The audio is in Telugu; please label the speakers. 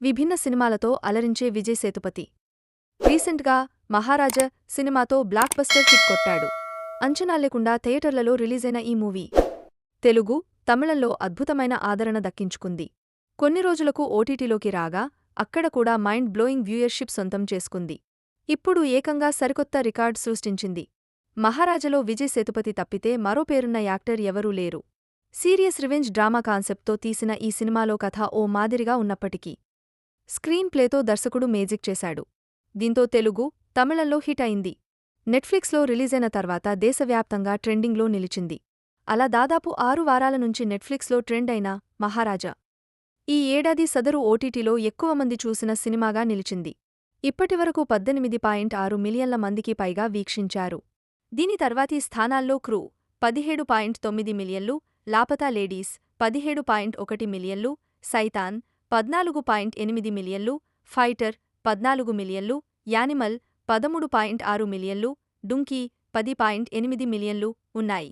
Speaker 1: విభిన్న సినిమాలతో అలరించే విజయ్ సేతుపతి. రీసెంట్గా మహారాజ సినిమాతో బ్లాక్ బస్టర్ హిట్ కొట్టాడు. అంచనా లేకుండా థియేటర్లలో రిలీజైన ఈ మూవీ తెలుగు తమిళంలో అద్భుతమైన ఆదరణ దక్కించుకుంది. కొన్ని రోజులకు ఓటీటీలోకి రాగా అక్కడ కూడా మైండ్ బ్లోయింగ్ వ్యూయర్షిప్ సొంతం చేసుకుంది. ఇప్పుడు ఏకంగా సరికొత్త రికార్డ్ సృష్టించింది. మహారాజలో విజయ్ సేతుపతి తప్పితే మరో పేరున్న యాక్టర్ ఎవరూ లేరు. సీరియస్ రివెంజ్ డ్రామా కాన్సెప్ట్తో తీసిన ఈ సినిమాలో కథ ఓ మాదిరిగా ఉన్నప్పటికీ స్క్రీన్ ప్లేతో దర్శకుడు మేజిక్ చేశాడు. దీంతో తెలుగు తమిళంలో హిట్ అయింది. నెట్ఫ్లిక్స్లో రిలీజైన తర్వాత దేశవ్యాప్తంగా ట్రెండింగ్లో నిలిచింది. అలా దాదాపు ఆరు వారాల నుంచి నెట్ఫ్లిక్స్లో ట్రెండ్ అయిన మహారాజా. ఈ ఏడాది సదరు ఓటీటీలో ఎక్కువ మంది చూసిన సినిమాగా నిలిచింది. ఇప్పటివరకు పద్దెనిమిది పాయింట్ ఆరు మిలియన్ల మందికి పైగా వీక్షించారు. దీని తర్వాతి స్థానాల్లో క్రూ పదిహేడు పాయింట్ తొమ్మిది మిలియన్లు లాపతా లేడీస్ పదిహేడు పాయింట్ ఒకటి మిలియన్లు సైతాన్ పద్నాలుగు పాయింట్ ఎనిమిది మిలియన్లు ఫైటర్ పద్నాలుగు మిలియన్లు యానిమల్ పదమూడు పాయింట్ ఆరు మిలియన్లు డుంకీ పది పాయింట్ ఎనిమిది మిలియన్లు ఉన్నాయి.